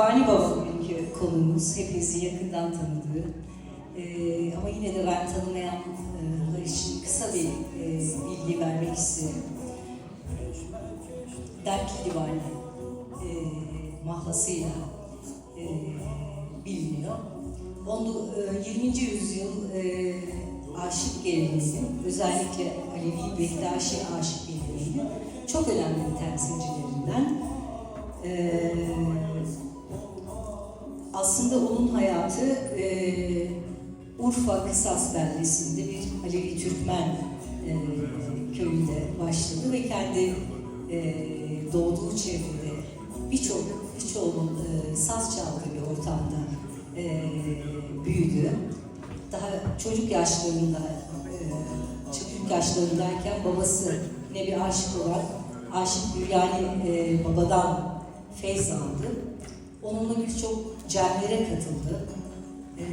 Baba bugünkü konumuz, hepinizi yakından tanıdığı. Ee, ama yine de ben tanımayanlar için kısa bir e, bilgi vermek isterim. Dertli Divani e, mahlasıyla e, biliniyor. Onu, e, 20. yüzyıl e, aşık geleneğinin, özellikle Alevi Bektaşi aşık geleneğinin çok önemli temsilcilerinden. E, aslında onun hayatı e, Urfa Kısas beldesinde bir Alevi Türkmen e, köyünde başladı ve kendi e, doğduğu çevrede birçok birçoğunun e, saz çaldığı bir ortamda e, büyüdü. Daha çocuk yaşlarında e, çocuk yaşlarındayken babası ne bir aşık olan aşık yani e, babadan feyz aldı. Onunla birçok cemlere katıldı. Ee,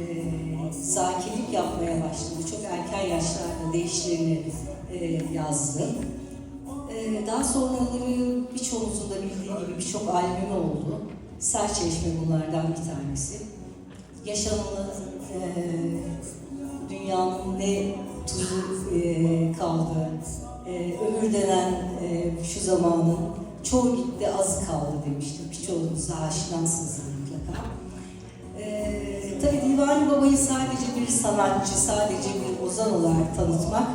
zakirlik yapmaya başladı. Çok erken yaşlarda değişlerini e, yazdı. Ee, daha sonraları birçoğumuzun da bildiği gibi birçok albümü oldu. Serçeşme bunlardan bir tanesi. Yaşamını e, dünyanın ne tuzu e, kaldı, e, ömür denen e, şu zamanın çoğu gitti azı kaldı demiştim. Birçoğunuz da aşinasınızdır mutlaka. Ee, tabii Divani Baba'yı sadece bir sanatçı, sadece bir ozan olarak tanıtmak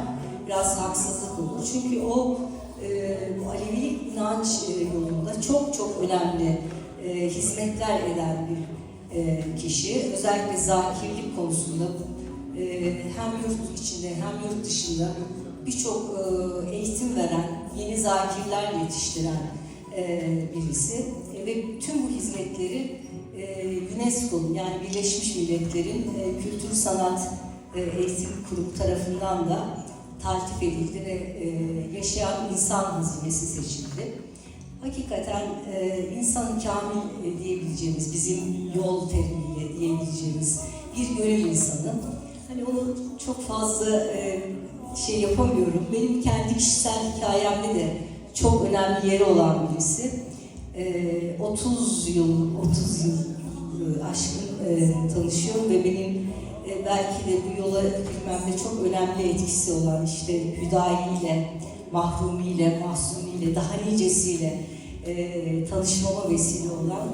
biraz haksızlık olur. Çünkü o e, bu Alevilik inanç e, yolunda çok çok önemli e, hizmetler eden bir e, kişi. Özellikle zakirlik konusunda e, hem yurt içinde hem yurt dışında birçok e, eğitim veren, yeni zakirler yetiştiren e, birisi. E, ve tüm bu hizmetleri e, UNESCO'nun yani Birleşmiş Milletler'in e, Kültür Sanat Eğitim Kurumu tarafından da taltif edildi ve e, yaşayan insan hazinesi seçildi. Hakikaten e, insan kamil diyebileceğimiz, bizim yol terimiyle diyebileceğimiz bir gönül insanı. Hani onu çok fazla şey yapamıyorum. Benim kendi kişisel hikayemde de çok önemli yeri olan birisi. E, 30 yıl, 30 yıl e, aşkın e, tanışıyorum ve benim e, belki de bu yola girmemde çok önemli etkisi olan işte Hüdayi ile, Mahrumi ile, Mahsuni ile, daha nicesiyle e, tanışmama vesile olan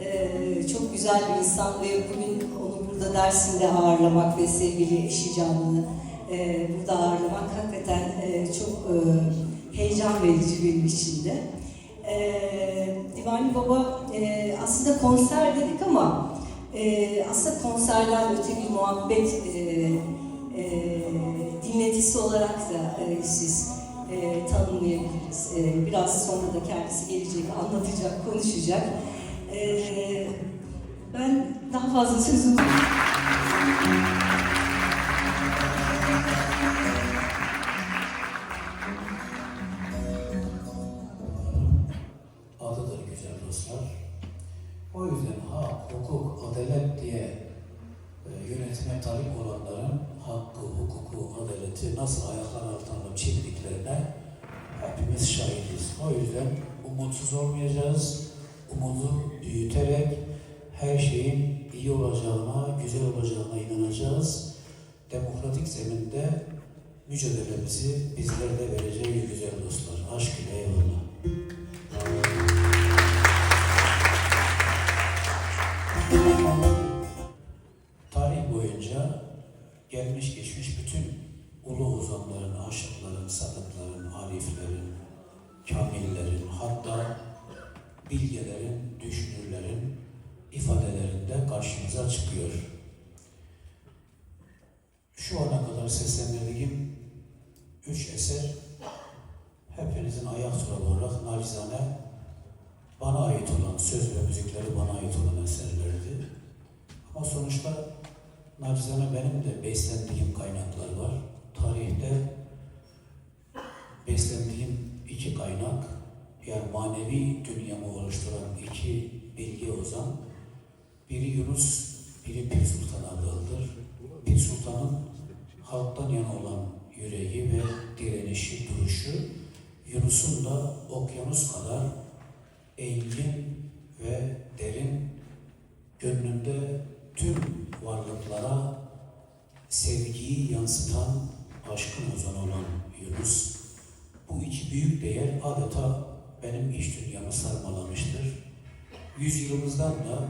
e, çok güzel bir insan ve bugün onu burada Dersim'de ağırlamak ve sevgili eşi Canlı'nı e, burada ağırlamak hakikaten e, çok e, heyecan verici benim için de. E, Divani Baba e, aslında konser dedik ama e, aslında konserden öte bir muhabbet e, e, dinletisi olarak da e, siz e, tanımlayabiliriz. E, biraz sonra da kendisi gelecek, anlatacak, konuşacak. E, ben daha fazla sözüm şeyin iyi olacağına, güzel olacağına inanacağız. Demokratik zeminde mücadelemizi bizler de vereceğiz güzel dostlar. Aşk ile eyvallah. Tarih boyunca gelmiş geçmiş bütün ulu ozanların, aşıkların, sadıkların, ariflerin, kamillerin, hatta bilgelerin, karşımıza çıkıyor. Şu ana kadar seslendirdiğim üç eser hepinizin ayak tura olarak nacizane bana ait olan, söz ve müzikleri bana ait olan eserlerdi. Ama sonuçta nacizane benim de beslendiğim kaynaklar var. Tarihte beslendiğim iki kaynak, yani manevi dünyamı oluşturan iki bilgi ozan, biri Yunus, biri Pir Sultan Abdal'dır. Pir Sultan'ın halktan yana olan yüreği ve direnişi, duruşu, Yunus'un da okyanus kadar engin ve derin gönlünde tüm varlıklara sevgiyi yansıtan aşkın ozanı olan Yunus, bu iki büyük değer adeta benim iç dünyamı sarmalamıştır. Yüzyılımızdan da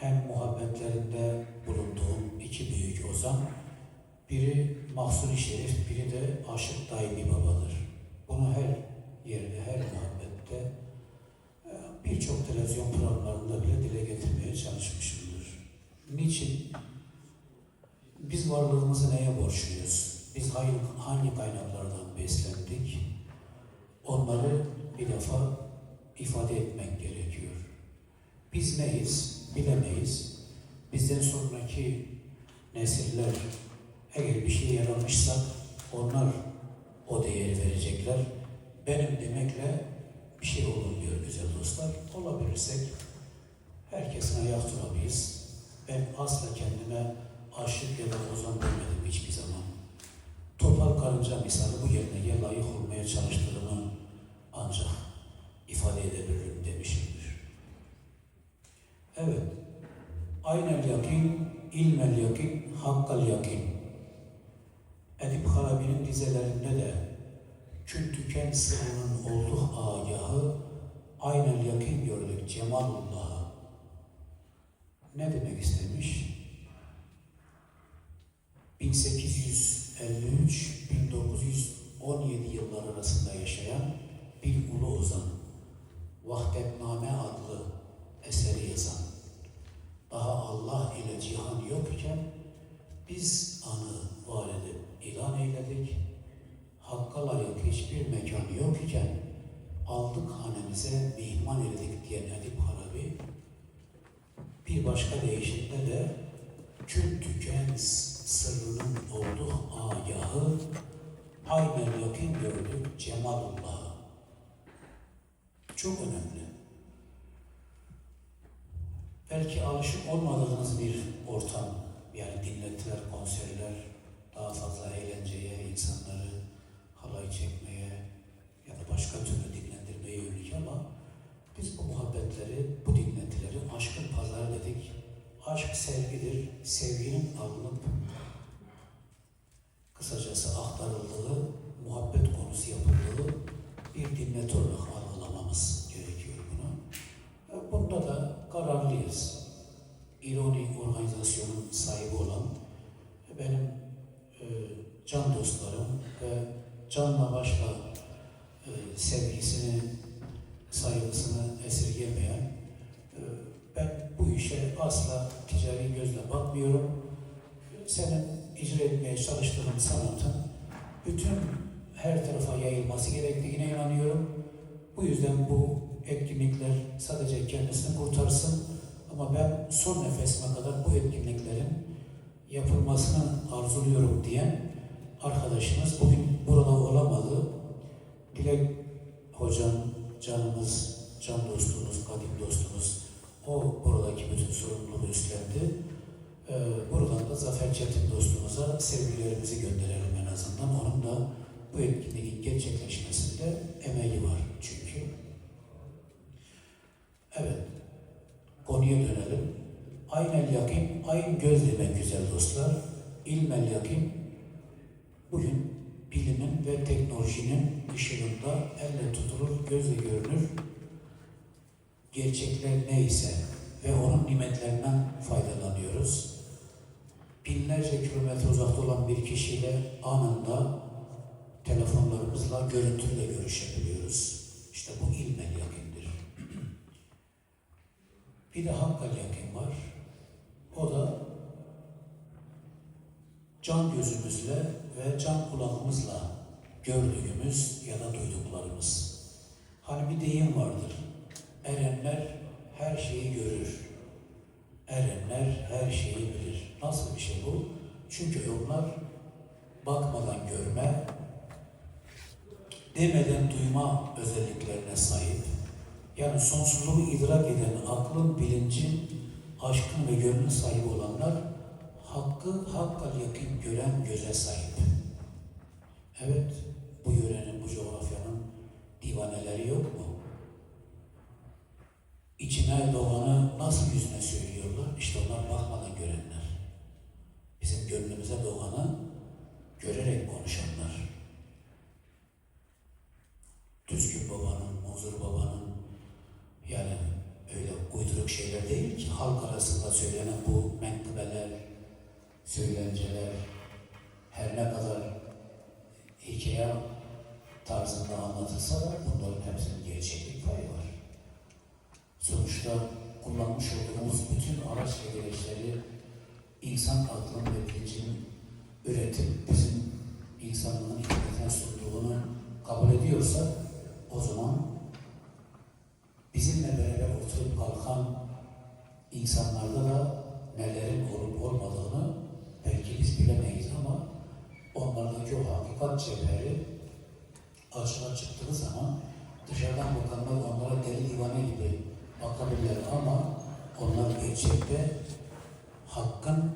hem muhabbetlerinde bulunduğum iki büyük ozan, biri Mahsuni Şerif, biri de Aşık Daimi Baba'dır. Bunu her yerde, her muhabbette, e, birçok televizyon programlarında bile dile getirmeye çalışmışımdır. Niçin? Biz varlığımızı neye borçluyuz? Biz hangi, kaynaklardan beslendik? Onları bir defa ifade etmek gerekiyor. Biz neyiz? Bilemeyiz. Bizden sonraki nesiller eğer bir şey yaramışsak onlar o değeri verecekler. Benim demekle bir şey olmuyor güzel dostlar. Olabilirsek herkesin ayak durabiliriz. Ben asla kendime aşık ya da ozan demedim hiçbir zaman. Topal karınca misali bu yerine layık olmaya çalıştığımı ancak ifade edebilirim demişimdir. Evet, aynel yakin, ilmel yakin, hakkal yakin. Edip Harabi'nin dizelerinde de kün tüken sırrının olduğu agahı aynel yakin gördük cemalullah'ı. Ne demek istemiş? 1853-1917 yılları arasında yaşayan bir ulu ozan, Vahdetname adlı eseri yazan, daha Allah ile cihan yokken biz anı var edip ilan eyledik, Hakka layık hiçbir mekan yok iken aldık hanemize mihman ededik diyen Edip Harabi, bir başka deyişinde de kün tüken sırrının olduğu agahı aynen yakın gördük cemalullah'ı. Çok önemli. Belki alışık olmadığınız bir ortam, yani dinletiler, konserler, daha fazla eğlenceye, insanları halay çekmeye ya da başka türlü dinlendirmeye yönelik ama biz bu muhabbetleri, bu dinletileri aşkın pazarı dedik. Aşk sevgidir, sevginin alınıp kısacası aktarıldığı, muhabbet konusu yapıldığı bir dinleti olarak algılamamız gerekiyor bunu. Bunda da kararlıyız. İroni organizasyonun sahibi olan benim e, can dostlarım ve canla başla e, sevgisini, saygısını esirgemeyen e, ben bu işe asla ticari gözle bakmıyorum. Senin icra etmeye çalıştığın sanatın bütün her tarafa yayılması gerektiğine inanıyorum. Bu yüzden bu etkinlikler sadece kendisini kurtarsın ama ben son nefesime kadar bu etkinliklerin yapılmasını arzuluyorum diyen arkadaşımız bugün burada olamadı. Dilek hocam, canımız, can dostumuz, kadim dostumuz o buradaki bütün sorumluluğu üstlendi. Ee, buradan da Zafer Çetin dostumuza sevgilerimizi gönderelim en azından. Onun da bu etkinliğin gerçekleşmesinde emeği var çünkü. Evet, konuya dönelim. Aynel yakin, ayn göz demek güzel dostlar. İlmel yakin, bugün bilimin ve teknolojinin ışığında elle tutulur, gözle görünür gerçekler neyse ve onun nimetlerinden faydalanıyoruz. Binlerce kilometre uzakta olan bir kişiyle anında telefonlarımızla, görüntüyle görüşebiliyoruz. Bir de hakkal yakin var. O da can gözümüzle ve can kulağımızla gördüğümüz ya da duyduklarımız. Hani bir deyim vardır. Erenler her şeyi görür. Erenler her şeyi bilir. Nasıl bir şey bu? Çünkü onlar bakmadan görme, demeden duyma özelliklerine sahip. Yani sonsuzluğu idrak eden aklın, bilincin, aşkın ve gönlün sahibi olanlar hakkı hakkal yakın gören göze sahip. Üretip bizim insanlığın hikmetine sunduğunu kabul ediyorsa o zaman bizimle beraber oturup kalkan insanlarda da nelerin olup olmadığını belki biz bilemeyiz ama onlardaki o hakikat cevheri açığa çıktığı zaman dışarıdan bakanlar onlara deli divane gibi bakabilirler ama onlar gerçekte hakkın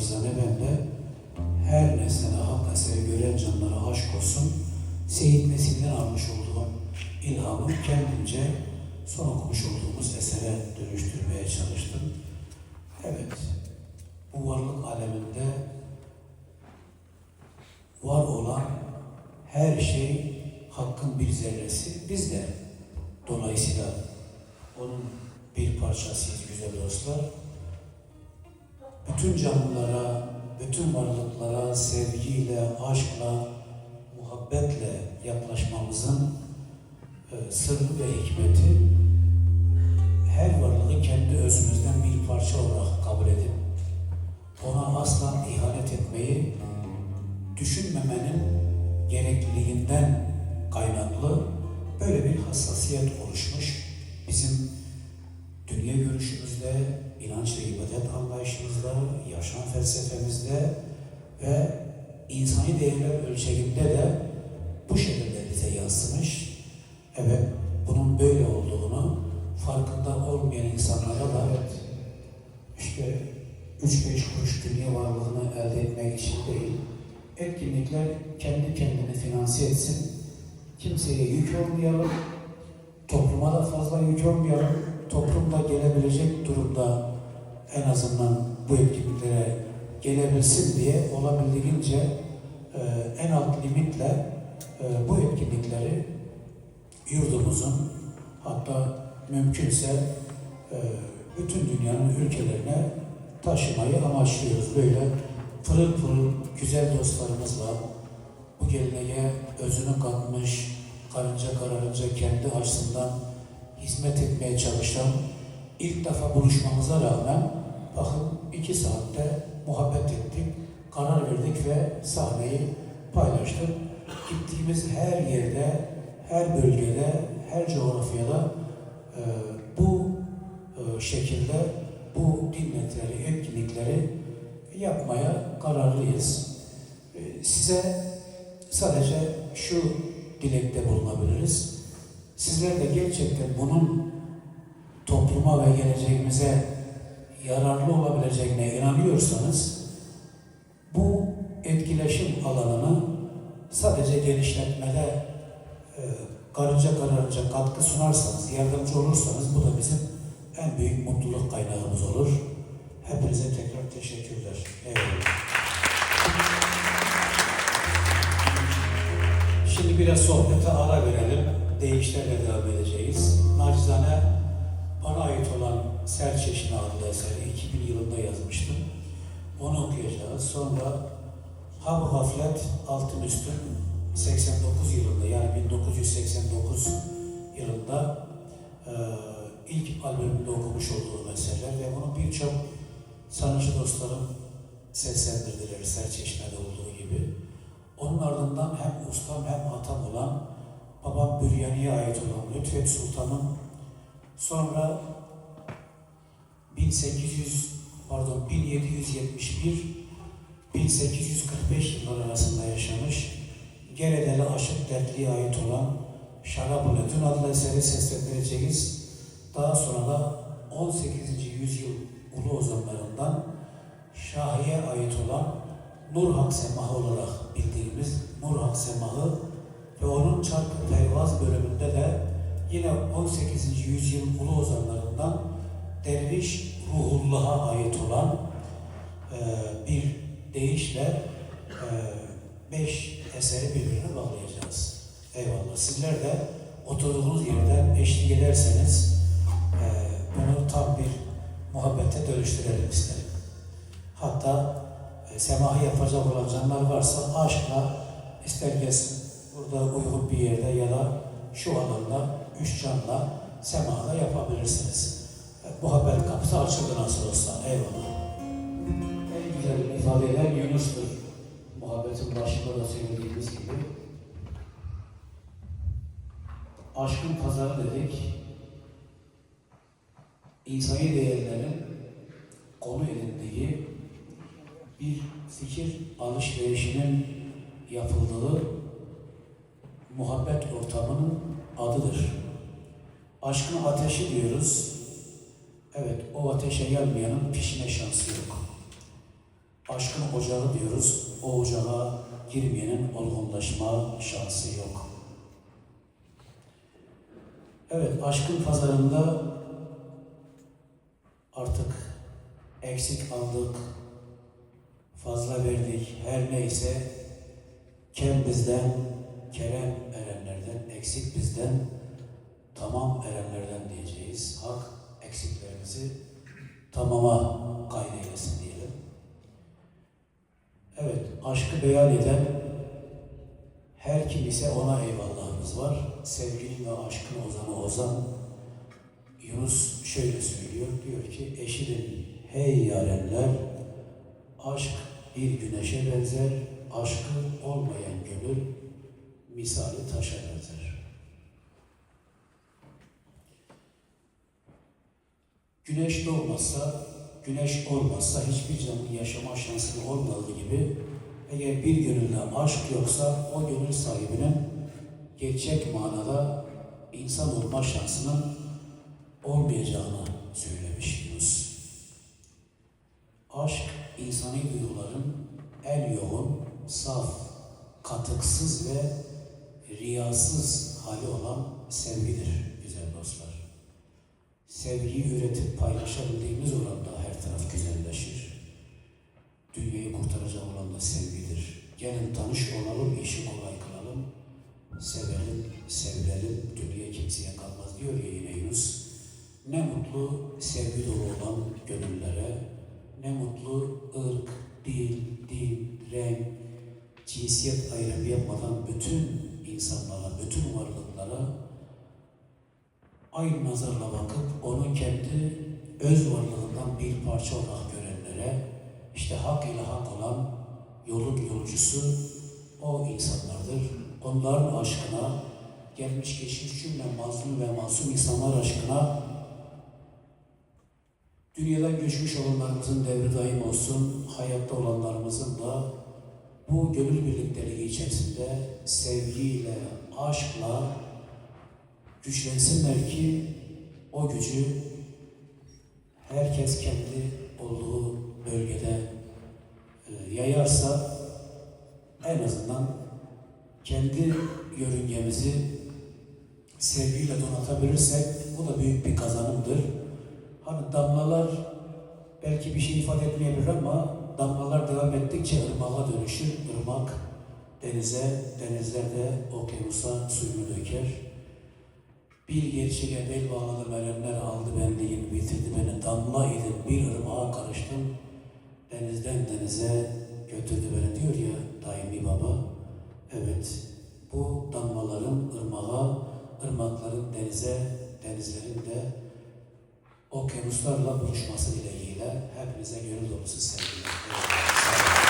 O yüzden nacizane ben de her nesnede hak eseri gören canlara aşk olsun. Seyit Nesim'den almış olduğum ilhamı kendimce son okumuş olduğumuz esere dönüştürmeye çalıştım. Evet, bu varlık aleminde var olan her şey hakkın bir zerresi. Biz de dolayısıyla onun bir parçasıyız güzel dostlar bütün canlılara, bütün varlıklara sevgiyle, aşkla, muhabbetle yaklaşmamızın e, sırrı ve hikmeti her varlığı kendi özümüzden bir parça olarak kabul edip ona asla ihanet etmeyi düşünmemenin gerekliliğinden kaynaklı böyle bir hassasiyet oluşmuş. Bizim ölçeğinde de bu şekilde bize yansımış. Evet, bunun böyle olduğunu farkında olmayan insanlara da evet, işte 3-5 kuruş dünya varlığını elde etmek için değil, etkinlikler kendi kendini finanse etsin, kimseye yük olmayalım, topluma da fazla yük olmayalım, toplumda gelebilecek durumda en azından bu etkinliklere gelebilsin diye olabildiğince en alt limitle e, bu etkinlikleri yurdumuzun hatta mümkünse e, bütün dünyanın ülkelerine taşımayı amaçlıyoruz. Böyle pırıl pırıl güzel dostlarımızla bu geleneğe özünü katmış, karınca kararınca kendi açısından hizmet etmeye çalışan ilk defa buluşmamıza rağmen bakın iki saatte muhabbet ettik, karar verdik ve sahneyi paylaştık. Gittiğimiz her yerde, her bölgede, her coğrafyada e, bu e, şekilde bu dinletleri, etkinlikleri yapmaya kararlıyız. E, size sadece şu dilekte bulunabiliriz. Sizler de gerçekten bunun topluma ve geleceğimize yararlı olabileceğine inanıyorsanız bu etkileşim alanını sadece genişletmede e, karınca kararınca katkı sunarsanız, yardımcı olursanız bu da bizim en büyük mutluluk kaynağımız olur. Hepinize tekrar teşekkürler. Eyvallah. Şimdi biraz sohbete ara verelim. Değişlerle devam edeceğiz. Nacizane bana ait olan Serçeşme adlı eseri 2000 yılında yazmıştım. Onu okuyacağız. Sonra Hab Haflet Altın Üstün 89 yılında yani 1989 yılında e, ilk albümünde okumuş olduğum eserler ve bunu birçok sanatçı dostlarım seslendirdiler Serçeşme'de olduğu gibi. Onun ardından hem ustam hem atam olan babam Büryani'ye ait olan Lütfet Sultan'ın sonra 1800 pardon 1771 1845 yıllar arasında yaşamış Geredeli Aşık Dertli'ye ait olan Şarab-ı Ledün adlı eseri seslendireceğiz. Daha sonra da 18. yüzyıl ulu ozanlarından Şahi'ye ait olan Nur Hak Semahı olarak bildiğimiz Nur Hak Semahı ve onun Çarkı Pervaz bölümünde de yine 18. yüzyıl ulu ozanlarından Derviş Ruhullah'a ait olan e, bir deyişle e, beş eseri birbirine bağlayacağız. Eyvallah. Sizler de oturduğunuz yerden eşlik ederseniz e, bunu tam bir muhabbete dönüştürelim isterim. Hatta e, semahı yapacak olan canlar varsa aşkla ister gelsin burada uygun bir yerde ya da şu alanda üç canla semahı yapabilirsiniz. Muhabbet kapısı açıldı nasıl olsa. Eyvallah. En güzel ifade eden Yunus'tur. Muhabbetin başında da söylediğimiz gibi. Aşkın pazarı dedik. İnsani değerlerin konu edindiği bir fikir alışverişinin yapıldığı muhabbet ortamının adıdır. Aşkın ateşi diyoruz. Evet, o ateşe yanmayanın pişme şansı yok. Aşkın ocağı diyoruz. O ocağa girmeyenin olgunlaşma şansı yok. Evet, aşkın pazarında artık eksik aldık, fazla verdik, her neyse kem bizden, kerem erenlerden, eksik bizden, tamam erenlerden diyeceğiz. Hak eksiklerimizi tamama kaydeylesin diyelim. Evet, aşkı beyan eden her kim ise ona eyvallahımız var. Sevginin ve aşkın ozanı ozan Yunus şöyle söylüyor, diyor ki eşirin hey yarenler, aşk bir güneşe benzer, aşkı olmayan gönül misali taşa benzer. Güneş doğmazsa, güneş olmazsa hiçbir canın yaşama şansının olmadığı gibi eğer bir gönülde aşk yoksa o gönül sahibinin gerçek manada insan olma şansının olmayacağını söylemiş Yunus. Aşk, insani duyguların en yoğun, saf, katıksız ve riyasız hali olan sevgidir güzel dostlar. Sevgiyi üretip paylaşabildiğimiz oranda her taraf güzelleşir. Dünyayı kurtaracak olan da sevgidir. Gelin tanış olalım, işi kolay kılalım. Sevelim, sevilelim, dünya kimseye kalmaz diyor ya yine Yunus. Ne mutlu sevgi dolu olan gönüllere, ne mutlu ırk, dil, din, renk, cinsiyet ayrımı yapmadan bütün insanlara, bütün varlıklara aynı nazarla bakıp onun kendi öz varlığından bir parça olarak görenlere işte hak ile hak olan yolun yolcusu o insanlardır. Onların aşkına gelmiş geçmiş cümle mazlum ve masum insanlar aşkına dünyadan göçmüş olanlarımızın devri daim olsun, hayatta olanlarımızın da bu gönül birlikteliği içerisinde sevgiyle, aşkla güçlensinler ki o gücü herkes kendi olduğu bölgede e, yayarsa en azından kendi yörüngemizi sevgiyle donatabilirsek bu da büyük bir kazanımdır. Hani damlalar belki bir şey ifade etmeyebilir ama damlalar devam ettikçe ırmağa dönüşür. Irmak denize, denizler de okyanusa suyunu döker. Bir gerçeğe bel bağladım erenler aldı benliğimi bitirdi beni damla idim bir ırmağa karıştım denizden denize götürdü beni diyor ya daimi baba. Evet bu damlaların ırmağa, ırmakların denize, denizlerin de okyanuslarla buluşması dileğiyle hepinize gönül dolusu sevgiler.